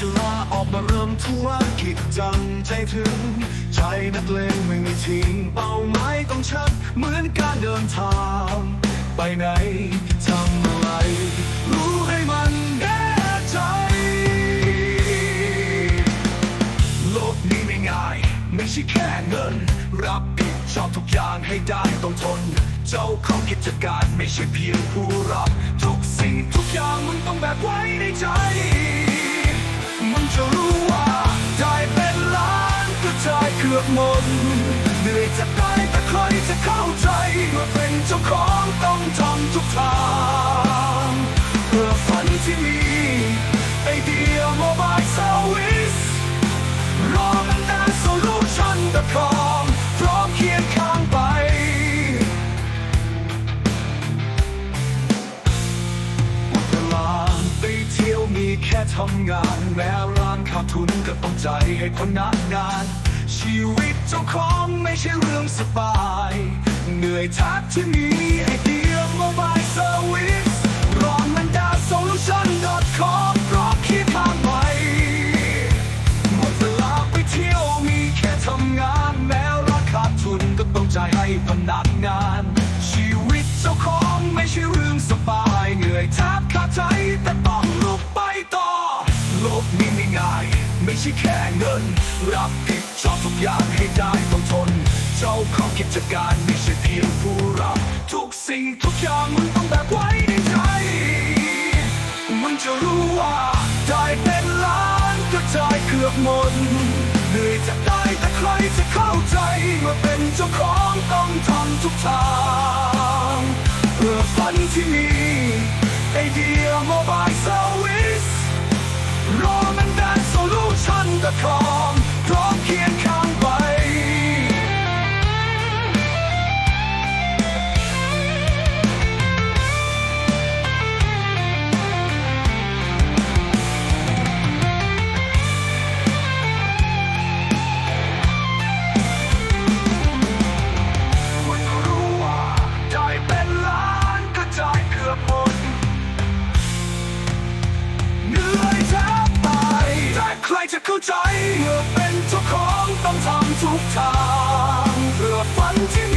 จะลาออกมาเริ่มธุรกิจจังใจถึง ใจนักเลงไม่มีทิ้งเป้าหมายต้องชัด เหมือนการเดินทาง ไปไหนทำอะไร รู้ให้มันแน่ใจ โลกนี้ไม่ง่าย ไม่ใช่แค่เงิน รับผิดชอบทุกอย่างให้ได้ต้องทน เจ้าของกิจการไม่ใช่เพียงผู้รับ ทุกสิ่งทุกอย่างมึงต้องแบกไว้ในใจ เลือบมดเหนื่อยจะตายแต่ใครจะเข้าใจเมื่อเป็นเจ้าของต้องทำทุกทางเพื่อฝันที่มีไอเดียโมบายเซอร์วิสรอมันนาโซลูชันดอทคอมพร้อมเคียงข้างไปมดเวลาไปเที่ยวมีแค่ทำงาน แม้ร้านขาดทุนก็ต้องใจให้พนักงาน ชีวิตเจ้าของไม่ใช่เรื่องสบาย เหนื่อยทักที่มีไอเดียโมบายเซอร์วิสรอมันดาโซลูชัน .com พร้อมเคียงข้างไปหมดเวลาไปเที่ยวมีแค่ทำงานแม้ราคาทุนก็ต้องจ่ายให้พนักงาน ชีวิตเจ้าของไม่ใช่เรื่องสบาย เหนื่อยแทบขาดใจแต่ต้องลุกไปต่อโลกนี้ไม่ง่าย ไม่ใช่แค่เงินรับผิ ชอบทุกอย่างให้ได้ต้องทน เจ้าของกิจการไม่ใช่เพียงผู้รับ ทุกสิ่งทุกอย่างมึงต้องแบกไว้ในใจมึงจะรู้ว่าได้เป็นล้านก็จ่ายเกือบหมดเหนื่อยจะตายแต่ใครจะเข้าใจเมื่อเป็นเจ้าของต้องทำทุกทางเพื่อฝันที่มีไอเดียโมบายเซอร์วิสรอมั ใจเมื่อเป็นเจ้าของต้องทำทุกทางเพื่อฝันที่